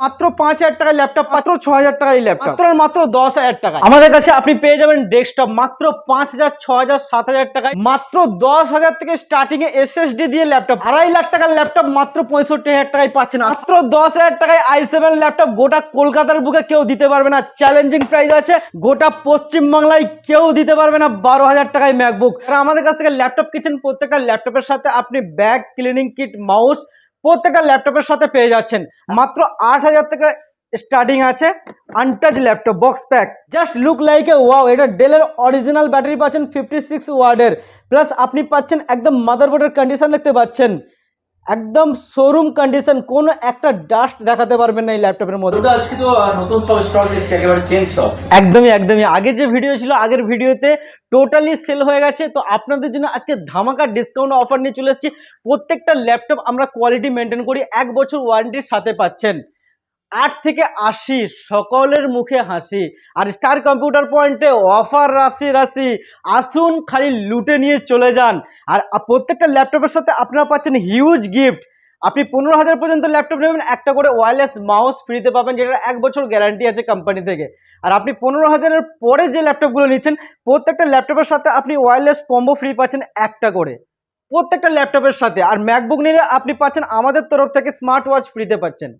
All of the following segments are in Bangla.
মাত্র পাঁচ হাজার টাকায় ল্যাপটপ মাত্র ছ হাজার টাকায় ল্যাপটপ মাত্র মাত্র দশ হাজার টাকা আমাদের কাছে আপনি পেয়ে যাবেন ডেস্কটপ মাত্র পাঁচ হাজার ছ হাজার সাত হাজার টাকায়। মাত্র দশ হাজার থেকে স্টার্টিং এ এসএসডি দিয়ে ল্যাপটপ আড়াই লাখ টাকার ল্যাপটপ মাত্র পঁয়ষট্টি হাজার টাকায় পাচ্ছেন। মাত্র দশ হাজার টাকায় আই সেভেন ল্যাপটপ গোটা কলকাতার বুকে কেউ দিতে পারবে না। চ্যালেঞ্জিং প্রাইস আছে গোটা পশ্চিমবাংলায় কেউ দিতে পারবে না। বারো হাজার টাকায় ম্যাকবুক আমাদের কাছ থেকে ল্যাপটপ কিনছেন প্রত্যেকটা ল্যাপটপের সাথে আপনি ব্যাগ ক্লিনিং কিট মাউস প্রত্যেকটা ল্যাপটপের সাথে পেয়ে যাচ্ছেন। মাত্র আট হাজার থেকে স্টার্টিং আছে। Untouched laptop box pack just look like a wow এটা ডেলের অরিজিনাল ব্যাটারি পাচ্ছেন ফিফটি সিক্স ওয়ার্ডের প্লাস আপনি পাচ্ছেন একদম মাদারবোর্ডের কন্ডিশন দেখতে পাচ্ছেন। একদম শোরুম কন্ডিশন কোনো একটা ডাস্ট দেখাতে পারবেন না এই ল্যাপটপের মধ্যে। তো আজকে তো নতুন সব স্টক দেখছি একেবারে চেঞ্জ সব। একদমই একদমই। আগে যে ভিডিও ছিল আগের ভিডিওতে টোটালি সেল হয়ে গেছে। তো আপনাদের জন্য আজকে ধামাকা ডিসকাউন্ট অফার নিয়ে চলে এসেছি। প্রত্যেকটা ল্যাপটপ আমরা কোয়ালিটি মেনটেন করি এক বছর ওয়ারেন্টির সাথে পাচ্ছেন। আট থেকে আশি সকলের মুখে হাসি। আর স্টার কম্পিউটার পয়েন্টে অফার রাশি রাশি। আসুন খালি লুটে নিয়ে চলে যান। আর প্রত্যেকটা ল্যাপটপের সাথে আপনারা পাচ্ছেন হিউজ গিফট আপনি পনেরো হাজার পর্যন্ত ল্যাপটপ নেবেন, একটা করে ওয়্যারলেস মাউস ফ্রিতে পাবেন যেটা এক বছর গ্যারান্টি আছে কোম্পানি থেকে। আর আপনি পনেরো হাজারের পরে যে ল্যাপটপগুলো নিচ্ছেন, প্রত্যেকটা ল্যাপটপের সাথে আপনি ওয়্যারলেস কম্বো ফ্রি পাচ্ছেন একটা করে। প্রত্যেকটা ল্যাপটপের সাথে। আর ম্যাকবুক নিলে আপনি পাচ্ছেন আমাদের তরফ থেকে স্মার্ট ওয়াচ ফ্রিতে পাচ্ছেন।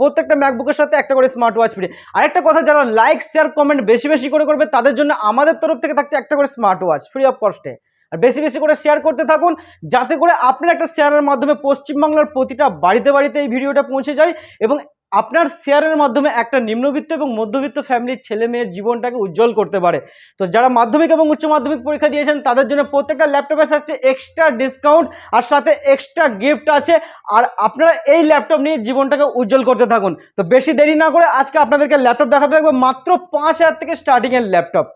প্রত্যেকটা ম্যাকবুকের সাথে একটা করে স্মার্ট ওয়াচ ফ্রি আরেকটা কথা, যারা লাইক শেয়ার কমেন্ট বেশি বেশি করে করবে, তাদের জন্য আমাদের তরফ থেকে থাকছে একটা করে স্মার্ট ওয়াচ ফ্রি অফ কস্টে আর বেশি বেশি করে শেয়ার করতে থাকুন, যাতে করে আপনার একটা শেয়ারের মাধ্যমে পশ্চিমবাংলার প্রতিটা বাড়িতে বাড়িতে এই ভিডিওটা পৌঁছে যায় এবং আপনার শেয়ারের মাধ্যমে একটা নিম্নবিত্ত এবং মধ্যবিত্ত ফ্যামিলির ছেলে মেয়ের জীবনটাকে উজ্জ্বল করতে পারে। তো যারা মাধ্যমিক এবং উচ্চ মাধ্যমিক পরীক্ষা দিয়েছেন, তাদের জন্য প্রত্যেকটা ল্যাপটপের সাথে এক্সট্রা ডিসকাউন্ট আর সাথে এক্সট্রা গিফট আছে। আর আপনারা এই ল্যাপটপ নিয়ে জীবনটাকে উজ্জ্বল করতে থাকুন। তো বেশি দেরি না করে আজকে আপনাদেরকে ল্যাপটপ দেখাতে থাকবে। মাত্র পাঁচ হাজার থেকে স্টার্টিংয়ের ল্যাপটপ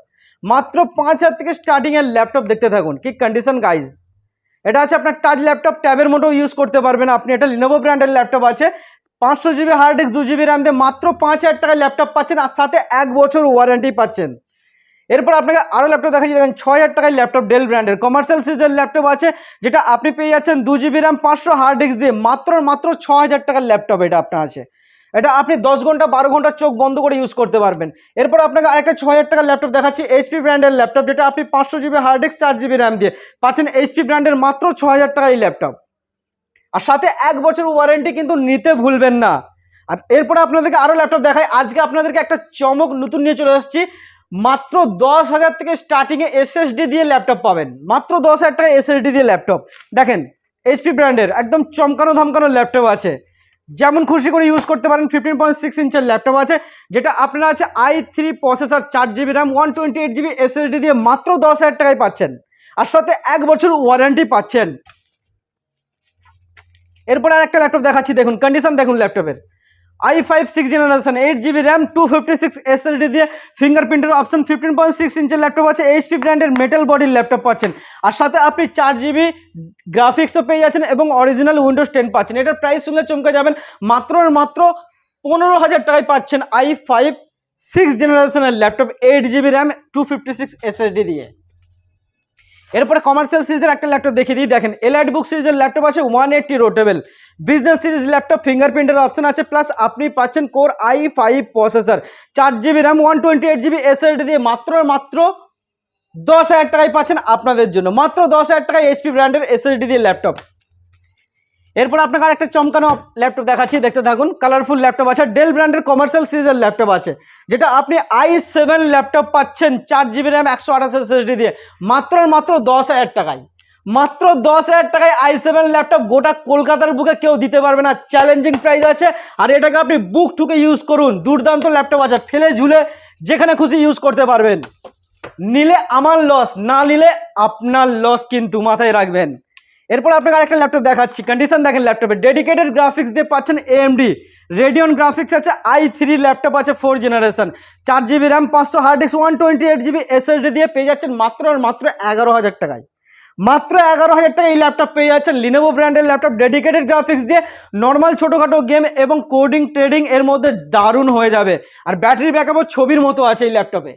মাত্র পাঁচ হাজার থেকে স্টার্টিংয়ের ল্যাপটপ দেখতে থাকুন। কি কন্ডিশন গাইজ এটা আছে আপনার টাচ ল্যাপটপ ট্যাবের মতো ইউজ করতে পারবেন। আপনি এটা লিনোভো ব্র্যান্ডের ল্যাপটপ আছে। পাঁচশো জিবি হার্ড ডিস্ক দু জিবি র্যাম দিয়ে মাত্র পাঁচ হাজার টাকায় ল্যাপটপ পাচ্ছেন আর সাথে এক বছর ওয়ারেন্টি পাচ্ছেন। এরপর আপনাকে আরও ল্যাপটপ দেখাচ্ছি, দেখেন ছয় হাজার টাকায় ল্যাপটপ ডেল ব্র্যান্ডের কমার্শিয়াল সিরিজের ল্যাপটপ আছে, যেটা আপনি পেয়ে যাচ্ছেন দু জিবি র্যাম পাঁচশো হার্ড ডিস্ক দিয়ে মাত্র মাত্র ছ হাজার টাকার ল্যাপটপ এটা আপনার আছে। এটা আপনি দশ ঘণ্টা, বারো ঘণ্টা চোখ বন্ধ করে ইউজ করতে পারবেন। এরপর আপনাকে আরেকটা ছ হাজার টাকার ল্যাপটপ দেখাচ্ছি এইচপি ব্র্যান্ডের ল্যাপটপ যেটা আপনি পাঁচশো জিবি হার্ড ডিস্ক চার জিবি র্যাম দিয়ে। পাচ্ছেন এইচপি ব্র্যান্ডের মাত্র ছ হাজার টাকা এই ল্যাপটপ আর সাথে এক বছর ওয়ারেন্টি কিন্তু নিতে ভুলবেন না। আর এরপরে আপনাদেরকে আরও ল্যাপটপ দেখাই। আজকে আপনাদেরকে একটা চমক নতুন নিয়ে চলে আসছি মাত্র দশ হাজার থেকে স্টার্টিংয়ে এসএসডি দিয়ে ল্যাপটপ পাবেন। মাত্র দশ হাজার টাকা এসএসডি দিয়ে ল্যাপটপ দেখেন এইচপি ব্র্যান্ডের একদম চমকানো ধমকানো ল্যাপটপ আছে। যেমন খুশি করে ইউজ করতে পারেন ফিফটিন পয়েন্ট সিক্স ইঞ্চের ল্যাপটপ আছে, যেটা আপনার আছে আই থ্রি প্রসেসর চার GB RAM one twenty eight GB SSD দিয়ে মাত্র দশ হাজার টাকায় পাচ্ছেন। আর সাথে এক বছর ওয়ারেন্টি পাচ্ছেন। এরপর আর একটা ল্যাপটপ দেখাচ্ছি, দেখুন কন্ডিশন দেখুন ল্যাপটপের i five six generation eight GB RAM two fifty six SSD দিয়ে ফিঙ্গারপ্রিন্টের অপশন ফিফটিন পয়েন্ট সিক্স ইঞ্চের ল্যাপটপ আছে এইচপি ব্র্যান্ডের মেটাল বডির ল্যাপটপ পাচ্ছেন। আর সাথে আপনি চার জিবি গ্রাফিক্সও পেয়ে যাচ্ছেন এবং অরিজিনাল উইন্ডোজ টেন পাচ্ছেন। এটার প্রাইস শুনলে চমকে যাবেন, মাত্র মাত্র পনেরো হাজার টাকায় পাচ্ছেন আই ফাইভ সিক্স জেনারেশনের laptop eight GB RAM two fifty six SSD দিয়ে। এরপরে কমার্শিয়াল সিরিজের একটা ল্যাপটপ দেখিয়ে দিই। দেখেন এলাইট বুক সিরিজের ল্যাপটপ আছে one eighty rotatable business series laptop ফিঙ্গারপ্রিন্টের option আছে প্লাস আপনি পাচ্ছেন কোর আই ফাইভ প্রসেসর চার GB RAM one twenty eight GB SSD দিয়ে মাত্র মাত্র দশ হাজার টাকায় পাচ্ছেন আপনাদের জন্য। মাত্র দশ হাজার টাকায় এইচপি ব্র্যান্ডের এসএলডি দিয়ে ল্যাপটপ এরপর আপনাকে আরেকটা চমকানো ল্যাপটপ দেখাচ্ছি, দেখতে থাকুন। কালারফুল ল্যাপটপ আছে ডেল ব্র্যান্ডের কমার্শিয়াল সিরিজের ল্যাপটপ আছে, যেটা আপনি আই সেভেন ল্যাপটপ পাচ্ছেন চার জিবি র্যাম একশো আঠাশ দিয়ে। মাত্র মাত্র দশ হাজার টাকায়। মাত্র দশ হাজার টাকায় আই সেভেন ল্যাপটপ গোটা কলকাতার বুকে কেউ দিতে পারবে না। চ্যালেঞ্জিং প্রাইস আছে, আর এটাকে আপনি বুক ঠুকে ইউজ করুন। দুর্দান্ত ল্যাপটপ আছে, ফেলে ঝুলে যেখানে খুশি ইউজ করতে পারবেন। নিলে আমার লস না নিলে আপনার লস কিন্তু মাথায় রাখবেন। এরপর আপনাকে আরেকটা ল্যাপটপ দেখাচ্ছি। কন্ডিশন দেখেন ল্যাপটপে ডেডিকেটেড গ্রাফিক্স দিয়ে পাচ্ছেন এএমডি রেডিয়ন গ্রাফিক্স আছে আই থ্রি ল্যাপটপ আছে ফোর জেনারেশন চার জিবি র্যাম পাঁচশো hard disk one twenty eight GB SSD দিয়ে পেয়ে যাচ্ছেন মাত্র আর মাত্র এগারো হাজার টাকায়। মাত্র এগারো হাজার টাকা এই ল্যাপটপ পেয়ে যাচ্ছেন লিনোভো ব্র্যান্ডের ল্যাপটপ ডেডিকেটেড গ্রাফিক্স দিয়ে নর্মাল ছোটোখাটো গেম এবং কোডিং ট্রেডিং এর মধ্যে দারুণ হয়ে যাবে। আর ব্যাটারি ব্যাকআপও ছবির মতো আছে এই ল্যাপটপে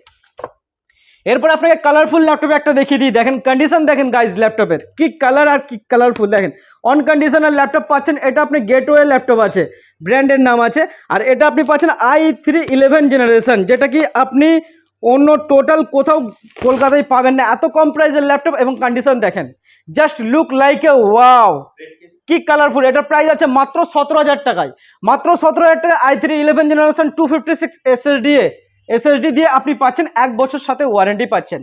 এরপর আপনাকে কালারফুল ল্যাপটপ একটা দেখিয়ে দিই। দেখেন কন্ডিশন দেখেন গাইজ ল্যাপটপের কি কালার আর কি কালারফুল দেখেন। অন কন্ডিশনার ল্যাপটপ পাচ্ছেন, এটা আপনি গেটওয়ে ল্যাপটপ আছে ব্র্যান্ডের নাম আছে, আর এটা আপনি পাচ্ছেন আই থ্রি ইলেভেন জেনারেশন যেটা কি আপনি অন্য টোটাল কোথাও কলকাতায় পাবেন না। এত কম প্রাইসের ল্যাপটপ এবং কন্ডিশন দেখেন। Just look like a wow কি কালারফুল এটার প্রাইস আছে মাত্র সতেরো হাজার টাকায়। মাত্র সতেরো হাজার টাকায় i three eleven generation two fifty six SSD SSD দিয়ে আপনি পাচ্ছেন এক বছর সাথে ওয়ারেন্টি পাচ্ছেন।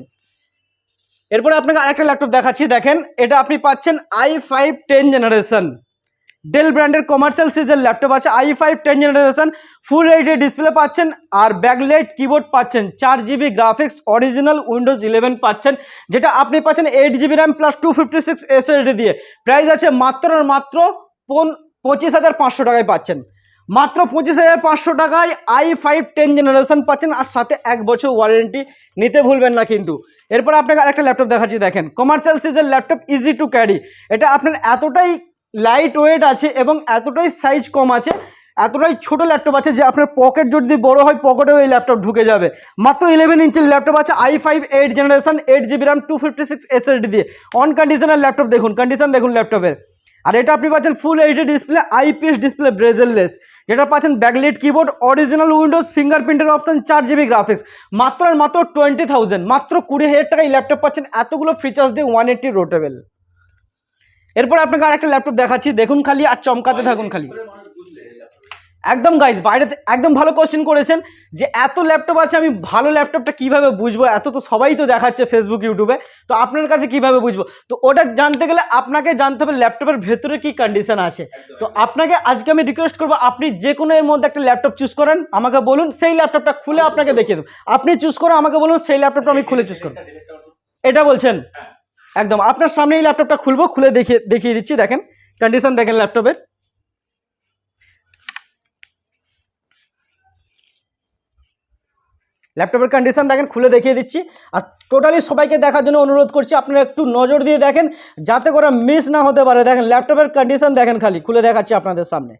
এরপরে আপনাকে আরেকটা ল্যাপটপ দেখাচ্ছি, দেখেন, এটা আপনি পাচ্ছেন i five ten generation Dell ব্র্যান্ডের কমার্শিয়াল সিজের ল্যাপটপ আছে i five ten generation full HD display পাচ্ছেন, আর ব্যাকলাইট কিবোর্ড পাচ্ছেন, চার GB graphics original Windows eleven পাচ্ছেন, যেটা আপনি পাচ্ছেন eight GB RAM plus two fifty six SSD দিয়ে। প্রাইস আছে মাত্র মাত্র পঁচিশ হাজার পাঁচশো টাকায় পাচ্ছেন। মাত্র পঁচিশ হাজার পাঁচশো টাকায় আই ফাইভ টেন জেনারেশন পাচ্ছেন আর সাথে এক বছর ওয়ারেন্টি নিতে ভুলবেন না কিন্তু। এরপর আপনাকে আরেকটা ল্যাপটপ দেখাচ্ছি, দেখেন। কমার্শিয়াল সিজের ল্যাপটপ ইজি টু ক্যারি এটা আপনার এতটাই লাইট ওয়েট আছে এবং এতটাই সাইজ কম আছে, এতটাই ছোট ল্যাপটপ আছে যে আপনার পকেট যদি বড় হয় পকেটেও এই ল্যাপটপ ঢুকে যাবে। মাত্র ইলেভেন ইঞ্চের ল্যাপটপ আছে i five eight generation eight GB RAM two fifty six SSD দিয়ে। অন কন্ডিশনের ল্যাপটপ দেখুন কন্ডিশন দেখুন ল্যাপটপের আর এটা আপনি পাচ্ছেন full HD display IPS display bezelless যেটা পাচ্ছেন ব্যাকলিট কিবোর্ড অরিজিনাল উইন্ডোজ ফিঙ্গারপ্রিন্টের অপশান চার জিবি গ্রাফিক্স মাত্র আর মাত্র টোয়েন্টি থাউজেন্ড মাত্র কুড়ি হাজার টাকা এই ল্যাপটপ পাচ্ছেন এতগুলো ফিচার্স দিয়ে ওয়ান এইটটি রোটেবেল এরপর আপনাকে আর একটা ল্যাপটপ দেখাচ্ছি। দেখুন খালি আর চমকাতে থাকুন খালি। একদম গাইজ বাইরে একদম ভালো কোশ্চেন করেছেন যে এত ল্যাপটপ আছে আমি ভালো ল্যাপটপটা কীভাবে বুঝব? এত তো সবাই তো দেখাচ্ছে ফেসবুক ইউটিউবে তো আপনার কাছে কীভাবে বুঝব? তো ওটা জানতে গেলে আপনাকে জানতে হবে ল্যাপটপের ভেতরে কি কন্ডিশন আছে। তো আপনাকে আজকে আমি রিকোয়েস্ট করব আপনি যে কোনো এর মধ্যে একটা ল্যাপটপ চুজ করেন আমাকে বলুন সেই ল্যাপটপটা খুলে আপনাকে দেখিয়ে দেবো। আপনি চুজ করে আমাকে বলুন সেই ল্যাপটপটা আমি খুলে চুজ করব। এটা বলছেন? একদম আপনার সামনে এই ল্যাপটপটা খুলবো খুলে দেখিয়ে দেখিয়ে দিচ্ছি দেখেন। কন্ডিশন দেখেন ল্যাপটপের ল্যাপটপের কন্ডিশন দেখেন, খুলে দেখিয়ে দিচ্ছি। আর টোটালি সবাইকে দেখার জন্য অনুরোধ করছি, আপনারা একটু নজর দিয়ে দেখেন, যাতে করে মিস না হতে পারে। দেখেন ল্যাপটপের কন্ডিশন দেখেন খালি, খুলে দেখাচ্ছি আপনাদের সামনে।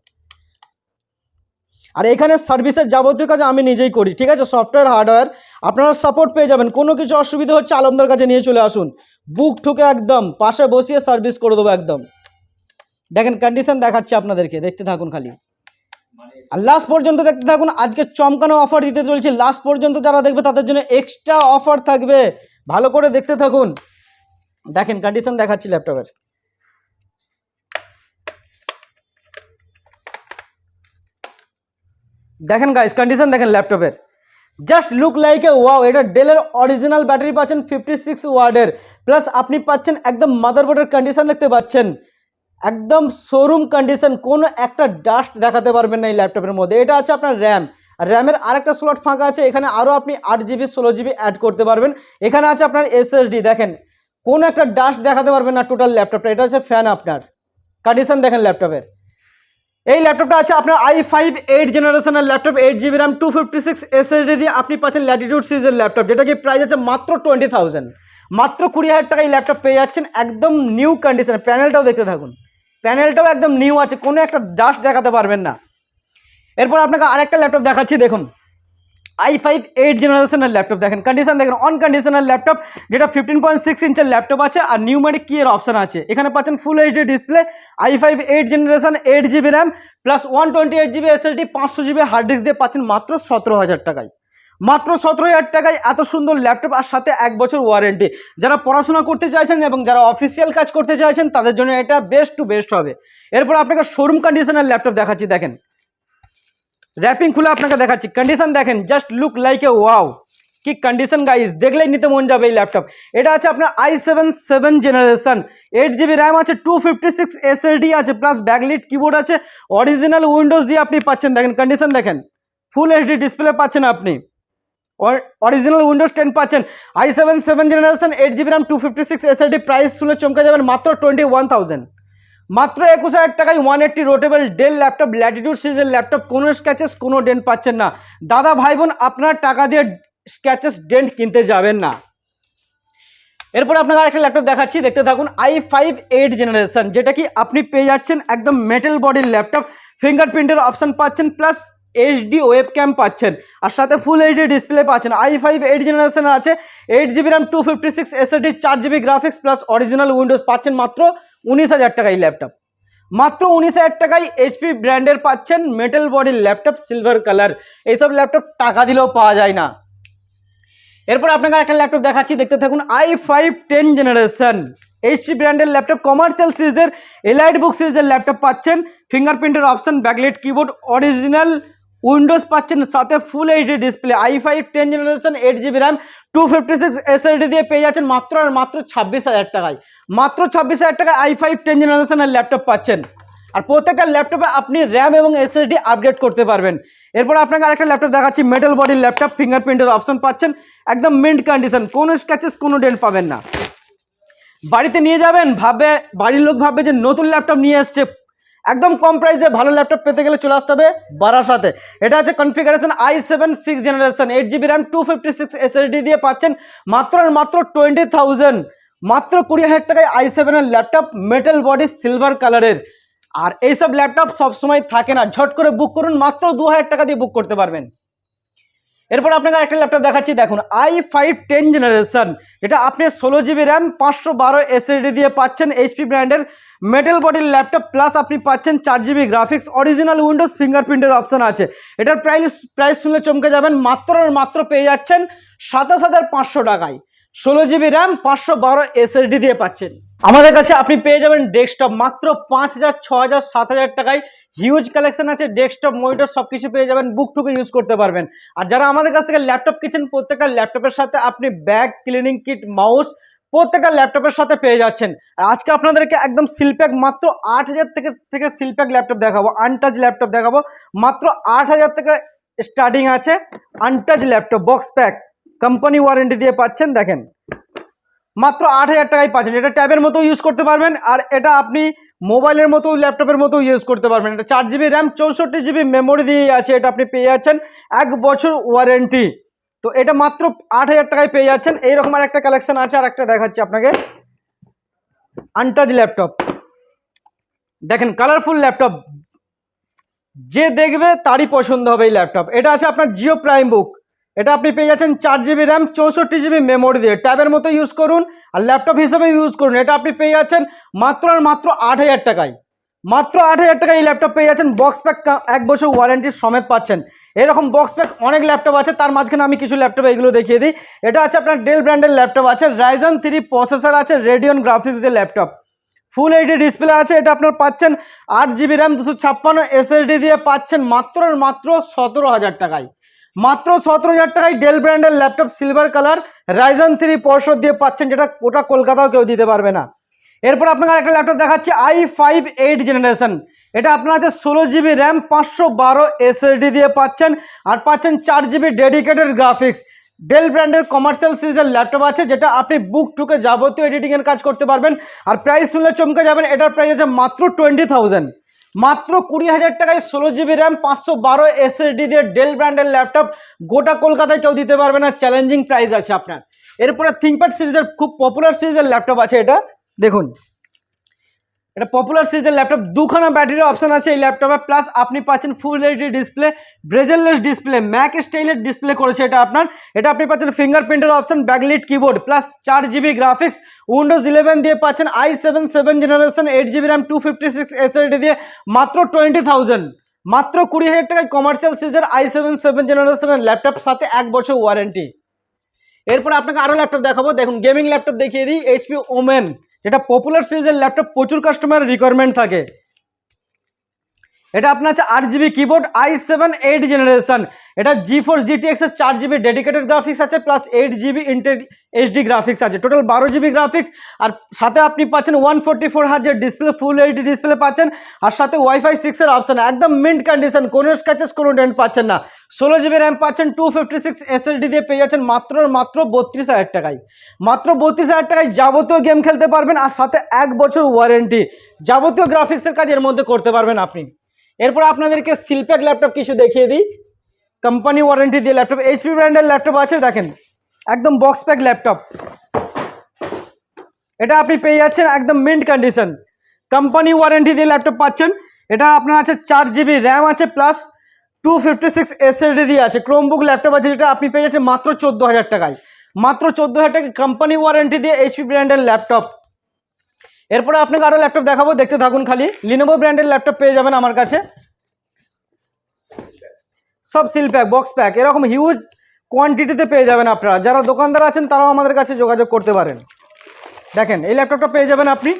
আর এখানে সার্ভিসের যাবতীয় কাজ আমি নিজেই করি, ঠিক আছে? সফটওয়্যার হার্ডওয়্যার আপনারা সাপোর্ট পেয়ে যাবেন। কোনো কিছু অসুবিধা হচ্ছে, আলমদার কাছে নিয়ে চলে আসুন। বুক ঠুকে একদম, পাশে বসিয়ে সার্ভিস করে দেবো একদম। দেখেন কন্ডিশন দেখাচ্ছি আপনাদেরকে, দেখতে থাকুন খালি। আর লাস্ট পর্যন্ত দেখতে থাকুন, আজকে চমকানো অফার দিতে চলছে। লাস্ট পর্যন্ত যারা দেখবে, তাদের জন্য এক্সট্রা অফার থাকবে। ভালো করে দেখতে থাকুন। দেখেন কন্ডিশন দেখাচ্ছি ল্যাপটপের দেখেন গাইস কন্ডিশন দেখেন ল্যাপটপের just look like a wow এটা ডেলের অরিজিনাল ব্যাটারি পাচ্ছেন ফিফটি সিক্স ওয়ার্ডের প্লাস আপনি পাচ্ছেন একদম মাদারবোর্ডের কন্ডিশন দেখতে পাচ্ছেন। একদম শোরুম কন্ডিশন কোনো একটা ডাস্ট দেখাতে পারবেন না এই ল্যাপটপের মধ্যে। এটা আছে আপনার র্যাম আর র্যামের আরেকটা স্লট ফাঁকা আছে, এখানে আরও আপনি আট জিবি ষোলো জিবি অ্যাড করতে পারবেন। এখানে আছে আপনার এসএসডি দেখেন, কোনো একটা ডাস্ট দেখাতে পারবেন না টোটাল ল্যাপটপটা এটা হচ্ছে ফ্যান আপনার। কন্ডিশন দেখেন ল্যাপটপের এই ল্যাপটপটা আছে আপনার আই ফাইভ এইট জেনারেশনের laptop eight GB RAM two fifty six SSD দিয়ে আপনি পাচ্ছেন ল্যাটিটিউড সিরিজের ল্যাপটপ যেটা কি প্রাইস আছে মাত্র টোয়েন্টি থাউজেন্ড মাত্র কুড়ি হাজার টাকা এই ল্যাপটপ পেয়ে যাচ্ছেন একদম নিউ কন্ডিশন প্যানেলটাও দেখতে থাকুন। প্যানেলটাও একদম নিউ আছে, কোনো একটা ডাস্ট দেখাতে পারবেন না। এরপর আপনাকে আরেকটা ল্যাপটপ দেখাচ্ছি, দেখুন। আই ফাইভ এইট জেনারেশনের ল্যাপটপ দেখেন। কন্ডিশন দেখেন অন কন্ডিশনের ল্যাপটপ যেটা ফিফটিন পয়েন্ট সিক্স ইঞ্চের ল্যাপটপ আছে আর নিউমেরিক কি এর অপশন আছে। এখানে পাচ্ছেন full HD display i five eight generation eight GB RAM plus one twenty eight GB SSD পাঁচশো জিবি হার্ড ডিস্ক দিয়ে পাচ্ছেন মাত্র সতেরো হাজার টাকায়। মাত্র সতেরো হাজার টাকায় এত সুন্দর ল্যাপটপ আর সাথে এক বছর ওয়ারেন্টি যারা পড়াশোনা করতে চাইছেন এবং যারা অফিসিয়াল কাজ করতে চাইছেন, তাদের জন্য এটা বেস্ট টু বেস্ট হবে। এরপর আপনাকে শোরুম কন্ডিশনের ল্যাপটপ দেখাচ্ছি, দেখেন। র্যাপিং খুলে আপনাকে দেখাচ্ছি। কন্ডিশন দেখেন just look like a wow কি কন্ডিশন গাইজ দেখলেই নিতে মন যাবে এই ল্যাপটপ। এটা আছে আপনার i seven seven generation eight GB RAM আছে টু ফিফটি সিক্স এসএলডি আছে প্লাস ব্যাকলিট কিবোর্ড আছে। অরিজিনাল উইন্ডোজ দিয়ে আপনি পাচ্ছেন, দেখেন কন্ডিশন দেখেন। ফুল এইচডি ডিসপ্লে পাচ্ছেন আপনি। অরিজিনাল উইন্ডোজ টেন পাচ্ছেন i seven seven generation eight GB RAM two fifty six SSD price শুনে চমকে যাবেন মাত্র টোয়েন্টি ওয়ান থাউজেন্ড মাত্র একুশ হাজার টাকায় one eighty rotatable Dell laptop Latitude সিরিজের ল্যাপটপ কোনো স্ক্যাচেস কোনো ডেন্ট পাচ্ছেন না। দাদা ভাই বোন আপনার টাকা দিয়ে স্ক্যাচেস ডেন্ট কিনতে যাবেন না। এরপর আপনাকে আরেকটা ল্যাপটপ দেখাচ্ছি, দেখতে থাকুন আই ফাইভ এইট জেনারেশন যেটা কি আপনি পেয়ে যাচ্ছেন একদম মেটাল বডির ল্যাপটপ ফিঙ্গারপ্রিন্টের অপশন পাচ্ছেন প্লাস এইচডি ওয়েব ক্যাম পাচ্ছেন। আর সাথে ফুল এইচডি ডিসপ্লে পাচ্ছেন। আই ফাইভ এইট জেনারেশন আছে। Eight GB RAM two fifty six SSD চার GB graphics plus original Windows পাচ্ছেন মাত্র উনিশ হাজার টাকায় ল্যাপটপ মাত্র উনিশ হাজার টাকায় এইচপি ব্র্যান্ডের পাচ্ছেন মেটাল বডির ল্যাপটপ সিলভার কালার এইসব ল্যাপটপ টাকা দিলেও পাওয়া যায় না। এরপর আপনাকে একটা ল্যাপটপ দেখাচ্ছি। দেখতে থাকুন i five ten generation HP ব্র্যান্ডের ল্যাপটপ কমার্শিয়াল সিরিজের এলাইট বুক সিরিজের ল্যাপটপ পাচ্ছেন। ফিঙ্গারপ্রিন্টের option backlight keyboard original Windows পাচ্ছেন সাথে full HD display i five ten generation eight GB RAM two fifty six SSD দিয়ে পেয়ে যাচ্ছেন মাত্র আর মাত্র ছাব্বিশ হাজার টাকায়। মাত্র ছাব্বিশ হাজার টাকায় আই ফাইভ টেন জেনারেশনের ল্যাপটপ পাচ্ছেন। আর প্রত্যেকটা ল্যাপটপে আপনি র্যাম এবং এসএসডি আপডেট করতে পারবেন। এরপর আপনাকে আরেকটা ল্যাপটপ দেখাচ্ছি মেটাল বডির ল্যাপটপ ফিঙ্গারপ্রিন্টের অপশন পাচ্ছেন। একদম মিন্ট কন্ডিশন কোনো স্ক্র্যাচেস কোনো ডেন্ট পাবেন না। বাড়িতে নিয়ে যাবেন, ভাবে, বাড়ির লোক ভাববে যে নতুন ল্যাপটপ নিয়ে এসছে একদম কম প্রাইসে ভালো ল্যাপটপ পেতে গেলে চলে আসতে হবে বারাসাতে। এটা হচ্ছে configuration i seven six generation eight GB RAM two fifty six SSD দিয়ে পাচ্ছেন মাত্র মাত্র টোয়েন্টি থাউজেন্ড মাত্র কুড়ি হাজার টাকায় আই সেভেনের ল্যাপটপ মেটাল বডি সিলভার কালারের আর এইসব ল্যাপটপ সবসময় থাকে না। ঝট করে বুক করুন, মাত্র দু হাজার টাকা দিয়ে বুক করতে পারবেন। এরপর আপনাকে একটা ল্যাপটপ দেখাচ্ছি, দেখুন আই ফাইভ টেন জেনারেশন এটা আপনি ষোলো জিবি র্যাম পাঁচশো বারো এসএসডি দিয়ে পাচ্ছেন এইচপি ব্র্যান্ডের মেটাল বডির ল্যাপটপ প্লাস আপনি পাচ্ছেন চার জিবি গ্রাফিক্স অরিজিনাল উইন্ডোজ ফিঙ্গারপ্রিন্টের অপশন আছে। এটার প্রাইস প্রাইস শুনলে চমকে যাবেন, মাত্র মাত্র পেয়ে যাচ্ছেন সাতাশ হাজার পাঁচশো টাকায়। ষোলো জিবি র্যাম পাঁচশো বারো এসএসডি দিয়ে পাচ্ছেন। আমাদের কাছে আপনি পেয়ে যাবেন ডেস্কটপ মাত্র পাঁচ হাজার, ছ হাজার, সাত হাজার টাকায় হিউজ কালেকশন আছে ডেস্কটপ মনিটর সব কিছু পেয়ে যাবেন বুক টুকে ইউজ করতে পারবেন। আর যারা আমাদের কাছ থেকে ল্যাপটপ কিনছেন, প্রত্যেকটা ল্যাপটপের সাথে আপনি ব্যাগ ক্লিনিং কিট মাউস প্রত্যেকটা ল্যাপটপের সাথে পেয়ে যাচ্ছেন। আর আজকে আপনাদেরকে একদম সিলপ্যাক মাত্র আট হাজার থেকে থেকে সিলপ্যাক ল্যাপটপ দেখাবো আনটাচ ল্যাপটপ দেখাবো। মাত্র আট হাজার থেকে স্টার্টিং আছে untouched laptop box pack company warranty দিয়ে পাচ্ছেন, দেখেন। মাত্র আট হাজার টাকায় পাচ্ছেন, এটা ট্যাবের মতো ইউজ করতে পারবেন। আর এটা আপনি মোবাইলের মতো, ল্যাপটপের মতো ইউজ করতে পারবেন। এটা চার জিবি র্যাম চৌষট্টি জিবি মেমোরি দিয়ে আছে, এটা আপনি পেয়ে যাচ্ছেন। এক বছর ওয়ারেন্টি তো এটা মাত্র আট হাজার টাকায় পেয়ে যাচ্ছেন। এইরকম আর একটা কালেকশন আছে, আর একটা দেখাচ্ছি আপনাকে। আনটাচ ল্যাপটপ দেখেন কালারফুল ল্যাপটপ যে দেখবে, তারই পছন্দ হবে এই ল্যাপটপ এটা আছে আপনার জিও প্রাইম বুক এটা আপনি পেয়ে যাচ্ছেন চার জিবি র্যাম চৌষট্টি জিবি মেমোরি দিয়ে। ট্যাবের মতো ইউজ করুন আর ল্যাপটপ হিসেবে ইউজ করুন। এটা আপনি পেয়ে যাচ্ছেন মাত্র আর মাত্র আট হাজার টাকায়। মাত্র আট হাজার টাকায় এই ল্যাপটপ পেয়ে যাচ্ছেন বক্স প্যাক এক বছর ওয়ারেন্টির সমেত পাচ্ছেন। এরকম বক্স প্যাক অনেক ল্যাপটপ আছে, তার মাঝখানে আমি কিছু ল্যাপটপ এগুলো দেখিয়ে দিই। এটা আছে আপনার ডেল ব্র্যান্ডের ল্যাপটপ আছে রাইজন থ্রি প্রসেসর আছে রেডিয়ন গ্রাফিক্সের ল্যাপটপ ফুল এইচডি ডিসপ্লে আছে, এটা আপনার পাচ্ছেন আট জিবি র্যাম দুশো ছাপ্পান্ন এসএসডি দিয়ে পাচ্ছেন মাত্র আর মাত্র সতেরো হাজার টাকায়। মাত্র সতেরো হাজার টাকায় ডেল ব্র্যান্ডের laptop silver colour Ryzen three পরশো দিয়ে পাচ্ছেন, যেটা ওটা কলকাতাও কেউ দিতে পারবে না। এরপর আপনাকে একটা ল্যাপটপ দেখাচ্ছি আই ফাইভ এইট জেনারেশন এটা আপনার আছে ষোলো জিবি র্যাম পাঁচশো বারো এসএসডি দিয়ে পাচ্ছেন, আর পাচ্ছেন চার জিবি ডেডিকেটেড গ্রাফিক্স ডেল ব্র্যান্ডের কমার্শিয়াল সিরিজের ল্যাপটপ আছে, যেটা আপনি বুক টুকে যাবতীয় এডিটিংয়ের কাজ করতে পারবেন, আর প্রাইস শুনলে চমকে যাবেন, এটার প্রাইস আছে মাত্র টোয়েন্টি থাউজেন্ড মাত্র কুড়ি হাজার টাকায় ষোলো জিবি র্যাম পাঁচশো বারো এসএসডি দিয়ে ডেল ব্র্যান্ডের ল্যাপটপ গোটা কলকাতায় কেউ দিতে পারবে না। চ্যালেঞ্জিং প্রাইস আছে আপনার। এরপরে থিঙ্কপ্যাড সিরিজের খুব পপুলার সিরিজের ল্যাপটপ আছে এটা। দেখুন। এটা পপুলার সিরিজের ল্যাপটপ দুখানা ব্যাটারির অপশন আছে এই ল্যাপটপে প্লাস আপনি পাচ্ছেন full HD display bezelless display Mac স্টাইলের ডিসপ্লে করেছে এটা আপনার। এটা আপনি পাচ্ছেন ফিঙ্গারপ্রিন্টের অপশন ব্যাকলিট কিবোর্ড প্লাস চার জিবি গ্রাফিক্স উইন্ডোজ ইলেভেন দিয়ে পাচ্ছেন i seven seven generation eight GB RAM two fifty six SSD দিয়ে মাত্র টোয়েন্টি থাউজেন্ড মাত্র কুড়ি হাজার টাকায় কমার্শিয়াল সিরিজের আই সেভেন সেভেন জেনারেশনের ল্যাপটপ সাথে এক বছর ওয়ারেন্টি এরপর আপনাকে আরও ল্যাপটপ দেখাবো। দেখুন গেমিং ল্যাপটপ দেখিয়ে দিই এইচপি ওমেন যেটা পপুলার সিরিজের ল্যাপটপ প্রচুর কাস্টমার রিকোয়ারমেন্ট থাকে। এটা আপনার আছে আট GB keyboard i seven eight generation এটা জি ফোর জিটিএক্স এর চার জিবি ডেডিকেটেড গ্রাফিক্স আছে plus eight GB ইন্টের HD graphics আছে। টোটাল বারো জিবি গ্রাফিক্স আর সাথে আপনি পাচ্ছেন ওয়ান ফোর্টি ফোর হার্জের ডিসপ্লে ফুল এইচডি ডিসপ্লে পাচ্ছেন, আর সাথে ওয়াইফাই সিক্সের অপশন একদম মিন্ট কন্ডিশন কোনো স্ক্যাচেস কোনো ডেন্ট পাচ্ছেন না। ষোলো জিবি র্যাম পাচ্ছেন টু ফিফটি সিক্স এসএসডি দিয়ে পেয়ে যাচ্ছেন মাত্র মাত্র বত্রিশ হাজার টাকায়। মাত্র বত্রিশ হাজার টাকায় যাবতীয় গেম খেলতে পারবেন, আর সাথে এক বছর ওয়ারেন্টি যাবতীয় গ্রাফিক্সের কাজ এর মধ্যে করতে পারবেন আপনি। এরপর আপনাদেরকে সিলপ্যাক ল্যাপটপ কিছু দেখিয়ে দিই। কোম্পানি ওয়ারেন্টি দিয়ে ল্যাপটপ এইচপি ব্র্যান্ডের ল্যাপটপ আছে, দেখেন। একদম বক্স প্যাক ল্যাপটপ এটা আপনি পেয়ে যাচ্ছেন একদম মিন্ট কন্ডিশন কোম্পানি ওয়ারেন্টি দিয়ে ল্যাপটপ পাচ্ছেন। এটা আপনার আছে চার জিবি র্যাম আছে plus two fifty six SSD দিয়ে আছে। ক্রোমবুক ল্যাপটপ আছে, যেটা আপনি পেয়ে যাচ্ছেন মাত্র চোদ্দ হাজার টাকায়। মাত্র চোদ্দ হাজার টাকা কোম্পানি ওয়ারেন্টি দিয়ে এইচপি ব্র্যান্ডের ল্যাপটপ এরপরে আপনাকে আরও ল্যাপটপ দেখাবো, দেখতে থাকুন খালি। লিনোভো ব্র্যান্ডের ল্যাপটপ পেয়ে যাবেন আমার কাছে। সব সিল প্যাক বক্স প্যাক এরকম হিউজ কোয়ান্টিটিতে পেয়ে যাবেন আপনারা। যারা দোকানদার আছেন, তারাও আমাদের কাছে যোগাযোগ করতে পারেন। দেখেন, এই ল্যাপটপটা পেয়ে যাবেন আপনি।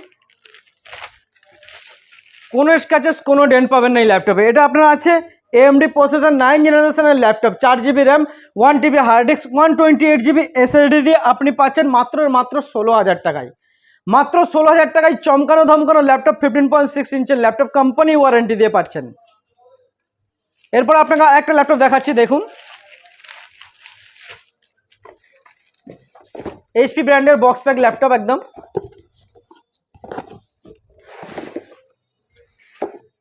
কোনো স্ক্যাচেস কোনো ডেন্ট পাবেন না এই ল্যাপটপে এটা আপনার আছে এএমডি প্রসেসর নাইন জেনারেশনের ল্যাপটপ চার GB RAM one TB hard disk one twenty eight GB SSD দিয়ে আপনি পাচ্ছেন মাত্র মাত্র ষোলো হাজার টাকায়। মাত্র ষোলো হাজার টাকায় চমকানো, ধমকানো ল্যাপটপ ফিফটিন পয়েন্ট সিক্স ইঞ্চের ল্যাপটপ কোম্পানি ওয়ারেন্টি দিয়ে পাচ্ছেন। এরপর আপনাকে একটা ল্যাপটপ দেখাচ্ছি, দেখুন। এইচপি ব্র্যান্ডের বক্স প্যাক ল্যাপটপ একদম।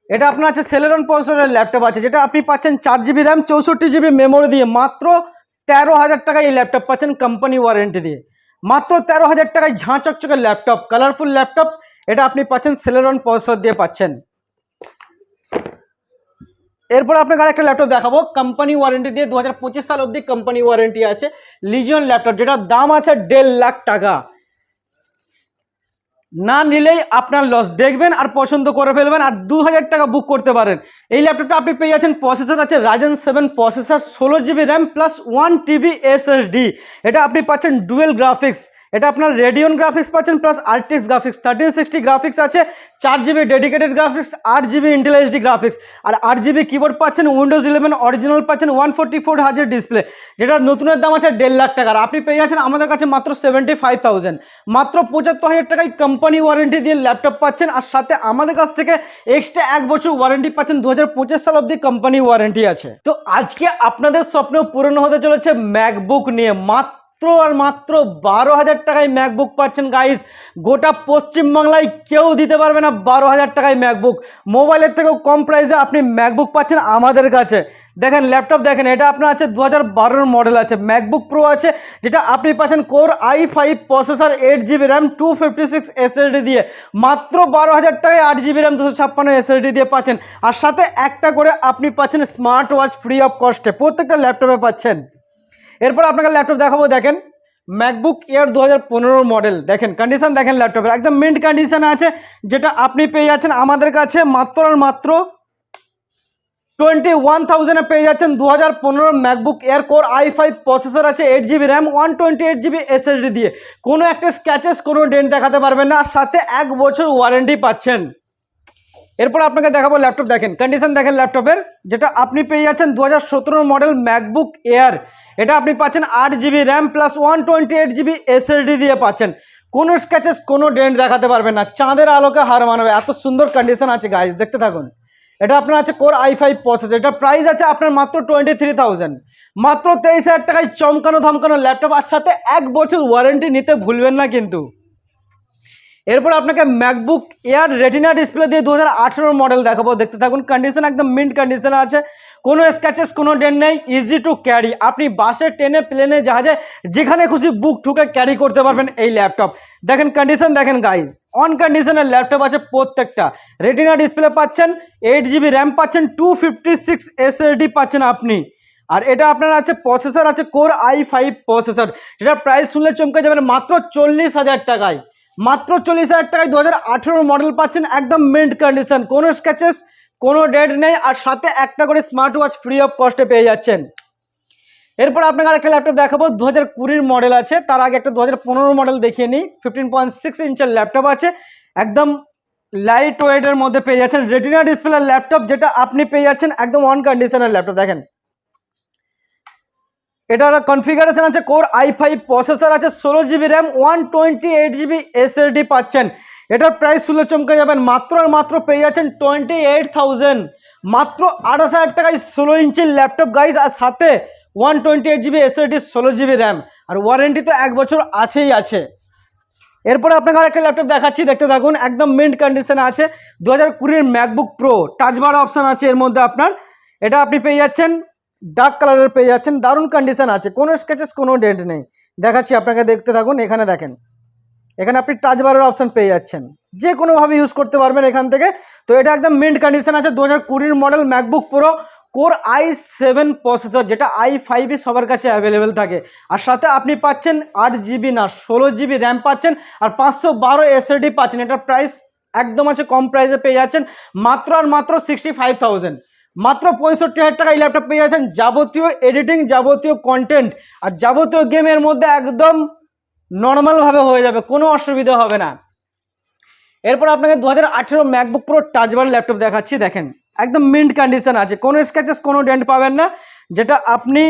এটা আপনার আছে সেলেরন প্রসেসরের ল্যাপটপ আছে, যেটা আপনি পাচ্ছেন চার জিবি র্যাম চৌষট্টি জিবি মেমোরি দিয়ে মাত্র তেরো হাজার টাকায় এই ল্যাপটপ পাচ্ছেন কোম্পানি ওয়ারেন্টি দিয়ে। মাত্র তেরো হাজার টাকায় ঝাঁ চকচকে ল্যাপটপ কালারফুল ল্যাপটপ, এটা আপনি পাচ্ছেন সেলেরন প্রসেসর দিয়ে পাচ্ছেন। এরপর আপনাকে আরেকটা ল্যাপটপ দেখাবো কোম্পানি ওয়ারেন্টি দিয়ে দু হাজার পঁচিশ সাল অবধি কোম্পানি ওয়ারেন্টি আছে লিজিয়ন ল্যাপটপ, যেটার দাম আছে দেড় লাখ টাকা। না নিলেই আপনার লস দেখবেন আর পছন্দ করে ফেলবেন আর দু হাজার টাকা বুক করতে পারেন। এই ল্যাপটপটা আপনি পেয়ে যাচ্ছেন প্রসেসর আছে রাজেন সেভেন প্রসেসর ষোলো GB RAM plus one TB এটা আপনি পাচ্ছেন ডুয়েল গ্রাফিক্স এটা আপনার রেডিয়ন গ্রাফিক্স পাচ্ছেন plus RTX graphics thirteen sixty graphics আছে, চার জিবি ডেডিকেটেড গ্রাফিক্স আট জিবি ইন্টেল এইচডি গ্রাফিক্স আর আট জিবি কিবোর্ড পাচ্ছেন উইন্ডোজ ইলেভেন অরিজিনাল পাচ্ছেন ওয়ান ফোর্টি ফোর হাজার ডিসপ্লে যেটার নতুনের দাম আছে দেড় লাখ টাকার আপনি পেয়ে যাচ্ছেন আমাদের কাছে মাত্র সেভেন্টি ফাইভ থাউজেন্ড মাত্র পঁচাত্তর হাজার টাকায় কোম্পানি ওয়ারেন্টি দিয়ে ল্যাপটপ পাচ্ছেন। আর সাথে আমাদের কাছ থেকে এক্সট্রা এক বছর ওয়ারেন্টি পাচ্ছেন। দু হাজার পঁচিশ সাল অবধি কোম্পানি ওয়ারেন্টি আছে। তো আজকে আপনাদের স্বপ্ন পূরণ হতে চলেছে ম্যাকবুক নিয়ে। মাত্র মাত্র আর মাত্র বারো হাজার টাকায় ম্যাকবুক পাচ্ছেন গাইস গোটা পশ্চিমবাংলায় কেউ দিতে পারবে না বারো হাজার টাকায় ম্যাকবুক। মোবাইলের থেকেও কম প্রাইসে আপনি ম্যাকবুক পাচ্ছেন আমাদের কাছে। দেখেন ল্যাপটপ দেখেন, এটা আপনার আছে দু হাজার মডেল আছে। ম্যাকবুক প্রো আছে, যেটা আপনি পাচ্ছেন core i five processor eight GB RAM two fifty six দিয়ে। মাত্র বারো হাজার টাকায় আট জিবি র্যাম দুশো ছাপ্পান্ন এসএসডি দিয়ে পাচ্ছেন। আর সাথে একটা করে আপনি পাচ্ছেন স্মার্ট ওয়াচ ফ্রি অফ কস্টে প্রত্যেকটা ল্যাপটপে পাচ্ছেন। এরপর আপনাকে ল্যাপটপ দেখাবো, দেখেন। ম্যাকবুক এয়ার দু হাজার পনেরো মডেল দেখেন কন্ডিশন দেখেন ল্যাপটপের একদম মিন্ট কন্ডিশনে আছে, যেটা আপনি পেয়ে যাচ্ছেন আমাদের কাছে মাত্র আর মাত্র টোয়েন্টি ওয়ান থাউজেন্ডে পেয়ে যাচ্ছেন দু হাজার পনেরো MacBook Air core i five processor আছে eight GB RAM one twenty eight GB SSD দিয়ে। কোনো একটা স্ক্যাচেস কোনো ডেন্ট দেখাতে পারবেন না সাথে এক বছর ওয়ারেন্টি পাচ্ছেন। এরপর আপনাকে দেখাবো ল্যাপটপ দেখেন। কন্ডিশন দেখেন ল্যাপটপের যেটা আপনি পেয়ে যাচ্ছেন দু হাজার সতেরো মডেল ম্যাকবুক এয়ার এটা আপনি পাচ্ছেন আট GB RAM plus one twenty eight GB SSD দিয়ে পাচ্ছেন। কোনো স্ক্যাচেস কোনো ডেন্ট দেখাতে পারবেন না। চাঁদের আলোকে হার মানাবে। এত সুন্দর কন্ডিশন আছে গাইজ দেখতে থাকুন। এটা আপনার আছে কোর আই ফাইভ প্রসেস এটা প্রাইস আছে আপনার মাত্র টোয়েন্টি থ্রি থাউজেন্ড মাত্র তেইশ হাজার টাকায় চমকানো ধমকানো ল্যাপটপ আর সাথে এক বছর ওয়ারেন্টি নিতে ভুলবেন না কিন্তু। এরপর আপনাকে ম্যাকবুক এয়ার রেটিনা ডিসপ্লে দিয়ে দু হাজার আঠেরো মডেল দেখাবো। দেখতে থাকুন কন্ডিশন একদম মিন্ট কন্ডিশন আছে। কোনো স্ক্যাচেস কোনো ডেন নেই ইজি টু ক্যারি আপনি বাসে, ট্রেনে প্লেনে জাহাজে, যেখানে খুশি বুক ঠুকে ক্যারি করতে পারবেন এই ল্যাপটপ দেখেন কন্ডিশন দেখেন গাইজ অন কন্ডিশনের ল্যাপটপ আছে প্রত্যেকটা। রেটিনা ডিসপ্লে পাচ্ছেন এইট জিবি র্যাম পাচ্ছেন টু ফিফটি সিক্স পাচ্ছেন আপনি। আর এটা আপনার আছে প্রসেসর আছে কোর আই ফাইভ প্রসেসর যেটা প্রাইস শুনলে চমকে যাবেন মাত্র চল্লিশ হাজার টাকায়। মাত্র চল্লিশ হাজার টাকায় দু হাজার আঠেরো মডেল পাচ্ছেন একদম মিন্ট কন্ডিশন কোনো স্ক্যাচেস কোনো ডেট নেই আর সাথে একটা করে স্মার্ট ওয়াচ ফ্রি অফ কস্টে পেয়ে যাচ্ছেন। এরপর আপনাকে আরেকটা ল্যাপটপ দেখাবো। দু হাজার মডেল আছে। তার আগে একটা দু হাজার পনেরো মডেল দেখিয়ে নিই। ফিফটিন পয়েন্ট সিক্স ইঞ্চের ল্যাপটপ আছে। একদম লাইট ওয়েটের মধ্যে পেয়ে যাচ্ছেন। রেটিনা ডিসপ্লের ল্যাপটপ যেটা আপনি পেয়ে যাচ্ছেন একদম অন কন্ডিশনের ল্যাপটপ দেখেন এটার কনফিগারেশন আছে কোর আই ফাইভ প্রসেসর আছে, ষোলো GB RAM one twenty eight GB SSD পাচ্ছেন। এটার প্রাইস শুনলে চমকে যাবেন, মাত্র আর মাত্র পেয়ে যাচ্ছেন টোয়েন্টি এইট থাউজেন্ড মাত্র আঠাশ হাজার টাকায় ষোলো ইঞ্চির ল্যাপটপ গাইজ আর সাথে one twenty eight GB SSD ষোলো জিবি র্যাম আর ওয়ারেন্টি তো এক বছর আছেই আছে। এরপরে আপনাকে আরেকটা ল্যাপটপ দেখাচ্ছি, দেখতে থাকুন, একদম মিন্ট কন্ডিশনে আছে। দু হাজার কুড়ির MacBook Pro touch bar option আছে এর মধ্যে আপনার। এটা আপনি পেয়ে যাচ্ছেন ডার্ক কালারের পেয়ে যাচ্ছেন, দারুণ কন্ডিশন আছে, কোনো স্কেচেস কোনো ডেন্ট নেই। দেখাচ্ছি, আপনাকে দেখতে থাকুন, এখানে দেখেন। এখানে আপনি টাচ বারের অপশান পেয়ে যাচ্ছেন। যে কোনোভাবে ইউজ করতে পারবেন এখান থেকে। তো এটা একদম মিন্ট কন্ডিশন আছে দু হাজার কুড়ির model MacBook Pro core i seven processor যেটা আই ফাইভে সবার কাছে অ্যাভেলেবেল থাকে। আর সাথে আপনি পাচ্ছেন আট জিবি না, ষোলো জিবি র্যাম পাচ্ছেন, আর পাঁচশো বারো এসএডি পাচ্ছেন। এটার প্রাইস একদম আছে, কম প্রাইসে পেয়ে যাচ্ছেন, মাত্র আর মাত্র সিক্সটি ফাইভ থাউজেন্ড মাত্র পঁয়ষট্টি হাজার টাকা এই ল্যাপটপ পেয়ে যাচ্ছেন যাবতীয় এডিটিং যাবতীয় কন্টেন্ট আর যাবতীয় গেমের মধ্যে একদম নর্মালভাবে হয়ে যাবে, কোনো অসুবিধা হবে না। এরপর আপনাকে দু হাজার আঠেরো ম্যাকবুক প্রো টাচবার ল্যাপটপ দেখাচ্ছি, দেখেন। একদম মিন্ট কন্ডিশন আছে, কোনো স্ক্যাচেস কোনো ডেন্ট পাবেন না, যেটা আপনি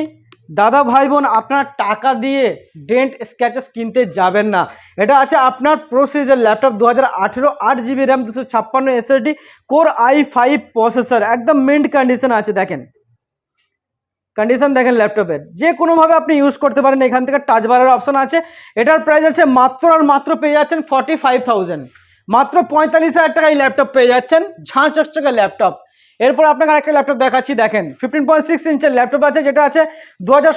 দাদা ভাই বোন, আপনার টাকা দিয়ে ডেন্ট স্ক্যাচেস কিনতে যাবেন না। এটা আছে আপনার প্রোসিজার ল্যাপটপ দু হাজার আঠেরো, আট জিবি র্যাম দুশো ছাপ্পান্ন SSD core i five processor একদম মিন্ট কন্ডিশন আছে, দেখেন। কন্ডিশন দেখেন ল্যাপটপের যে কোনোভাবে আপনি ইউজ করতে পারেন, এখান থেকে টাচ বারের অপশন আছে। এটার প্রাইস আছে মাত্র আর মাত্র পেয়ে যাচ্ছেন ফর্টি ফাইভ থাউজেন্ড মাত্র পঁয়তাল্লিশ হাজার টাকায় ল্যাপটপ পেয়ে যাচ্ছেন, ঝাঁ ল্যাপটপ এরপর আপনাকে আরেকটা ল্যাপটপ দেখাচ্ছি, দেখেন। ফিফটিন পয়েন্ট সিক্স ইঞ্চের ল্যাপটপ আছে, যেটা আছে দু হাজার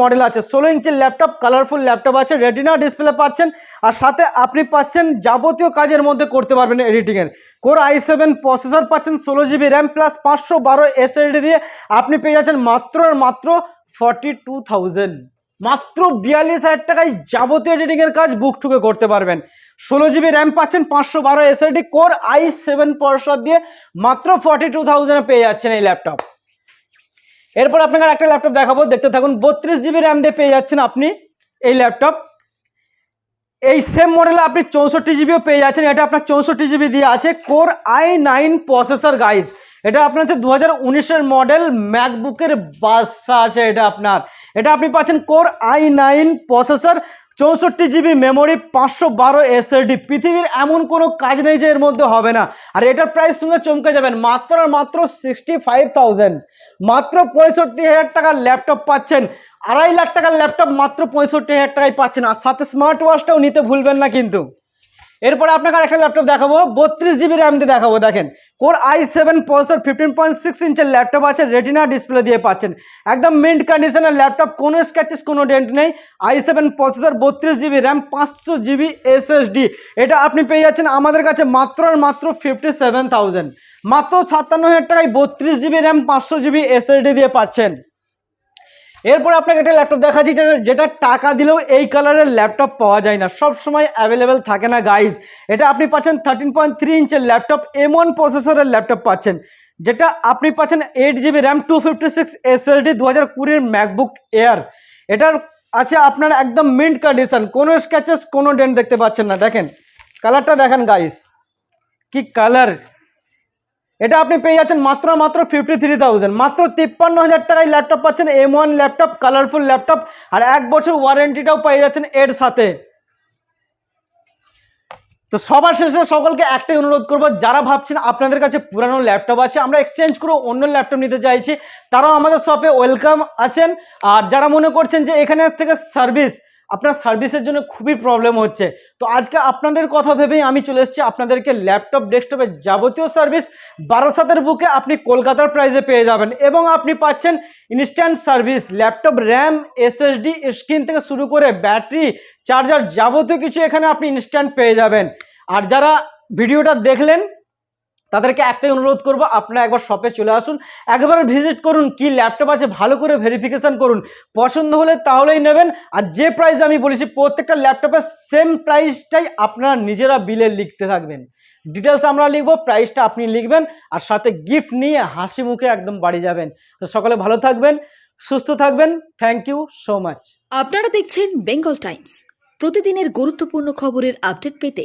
মডেল আছে। ষোলো ইঞ্চের ল্যাপটপ কালারফুল ল্যাপটপ আছে রেটিনা ডিসপ্লে পাচ্ছেন, আর সাথে আপনি পাচ্ছেন যাবতীয় কাজের মধ্যে করতে পারবেন এডিটিংয়ের কোর আই সেভেন প্রসেসর পাচ্ছেন, ষোলো জিবি র্যাম প্লাস পাঁচশো বারো এসএলডি দিয়ে। আপনি পেয়ে যাচ্ছেন মাত্র আর মাত্র ফর্টি টু থাউজেন্ড মাত্র বিয়াল্লিশ হাজার টাকায় যাবতীয় এডিটিংয়ের কাজ বুক ঠুকে করতে পারবেন। ষোলো জিবি র্যাম পাচ্ছেন পাঁচশো বারো SSD core i seven processor দিয়ে মাত্র ফর্টি টু থাউজেন্ডে পেয়ে যাচ্ছেন এই ল্যাপটপ এরপর আপনাকে একটা ল্যাপটপ দেখাবো, দেখতে থাকুন, বত্রিশ জিবি র্যাম দিয়ে পেয়ে যাচ্ছেন আপনি এই ল্যাপটপ এই সেম মডেলে আপনি চৌষট্টি জিবিও পেয়ে যাচ্ছেন, এটা আপনার চৌষট্টি জিবি দিয়ে আছে core i nine processor guys এটা আপনার হচ্ছে দু হাজার মডেল ম্যাকবুকের বাদশা আছে এটা আপনার। এটা আপনি পাচ্ছেন কোর আই নাইন প্রসেসর চৌষট্টি জিবি মেমোরি পাঁচশো বারো এসএডি পৃথিবীর এমন কোনো কাজ নেই যে এর মধ্যে হবে না। আর এটার প্রাইস শুনে চমকে যাবেন, মাত্র আর মাত্র সিক্সটি ফাইভ মাত্র পঁয়ষট্টি হাজার টাকার ল্যাপটপ পাচ্ছেন। আড়াই লাখ টাকার ল্যাপটপ মাত্র পঁয়ষট্টি হাজার টাকায় পাচ্ছেন। আর সাথে স্মার্ট ওয়াচটাও নিতে ভুলবেন না কিন্তু। এরপরে আপনাকে আর একটা ল্যাপটপ দেখাবো, বত্রিশ জিবি র্যাম দিয়ে দেখাবো, দেখেন। Core i seven processor fifteen point six ইঞ্চের laptop আছে রেটিনা ডিসপ্লে দিয়ে পাচ্ছেন। একদম মিন্ট কন্ডিশনের ল্যাপটপ কোনো স্ক্যাচেস কোনো ডেন্ট নেই। আই সেভেন প্রসেসর বত্রিশ জিবি র্যাম পাঁচশো জিবি এসএসডি এটা আপনি পেয়ে যাচ্ছেন আমাদের কাছে মাত্র আর মাত্র ফিফটি সেভেন থাউজেন্ড মাত্র সাতান্ন হাজার টাকায় বত্রিশ জিবি র্যাম পাঁচশো জিবি এসএসডি দিয়ে পাচ্ছেন। এরপর আপনাকে একটা ল্যাপটপ দেখাচ্ছি, যেটা যেটা টাকা দিলেও এই কালারের ল্যাপটপ পাওয়া যায় না। সব সময় অ্যাভেলেবেল থাকে না গাইজ এটা আপনি পাচ্ছেন থার্টিন পয়েন্ট থ্রি ইঞ্চের ল্যাপটপ এম ওয়ান প্রসেসরের ল্যাপটপ পাচ্ছেন। যেটা আপনি পাচ্ছেন eight GB RAM two fifty six SSD দু হাজার কুড়ির ম্যাকবুক এয়ার এটার আছে আপনার একদম মিন্ট কন্ডিশন কোনো স্ক্যাচেস কোনো ডেন্ট দেখতে পাচ্ছেন না। দেখেন কালারটা দেখেন গাইস কি কালার এটা আপনি পেয়ে যাচ্ছেন মাত্র মাত্র ফিফটি থ্রি থাউজেন্ড মাত্র তিপ্পান্ন হাজার টাকায় ল্যাপটপ পাচ্ছেন M one laptop colourful laptop আর এক বছর ওয়ারেন্টিটাও পেয়ে যাচ্ছেন এর সাথে। তো সবার শেষে সকলকে একটাই অনুরোধ করব, যারা ভাবছেন আপনাদের কাছে পুরানো ল্যাপটপ আছে, আমরা এক্সচেঞ্জ করে অন্য ল্যাপটপ নিতে চাইছি, তারাও আমাদের শপে ওয়েলকাম আছেন, আর যারা মনে করছেন যে এখানে থেকে সার্ভিস আপনার সার্ভিসের জন্য খুবই প্রবলেম হচ্ছে। তো আজকে আপনাদের কথা ভেবেই আমি চলে এসেছি আপনাদেরকে ল্যাপটপ ডেস্কটপের যাবতীয় সার্ভিস বারাসাতের বুকে আপনি কলকাতার প্রাইজে পেয়ে যাবেন এবং আপনি পাচ্ছেন instant service laptop RAM SSD screen থেকে শুরু করে ব্যাটারি চার্জার যাবতীয় কিছু এখানে আপনি ইনস্ট্যান্ট পেয়ে যাবেন। আর যারা ভিডিওটা দেখলেন তাদেরকে একটাই অনুরোধ করব, আপনারা একবার শপে চলে আসুন। একবার ভিজিট করুন, কি ল্যাপটপ আছে ভালো করে ভেরিফিকেশন করুন। পছন্দ হলে তাহলেই নেবেন, আর যে প্রাইস আমি বলেছি, প্রত্যেকটা ল্যাপটপের সেম প্রাইসটাই আপনারা নিজেরা বিলে লিখতে থাকবেন। ডিটেলস আমরা লিখব প্রাইসটা আপনি লিখবেন, আর সাথে গিফট নিয়ে হাসি মুখে একদম বাড়ি যাবেন। তো সকলে ভালো থাকবেন, সুস্থ থাকবেন থ্যাংক ইউ সো মাচ আপনারা দেখছেন বেঙ্গল টাইমস প্রতিদিনের গুরুত্বপূর্ণ খবরের আপডেট পেতে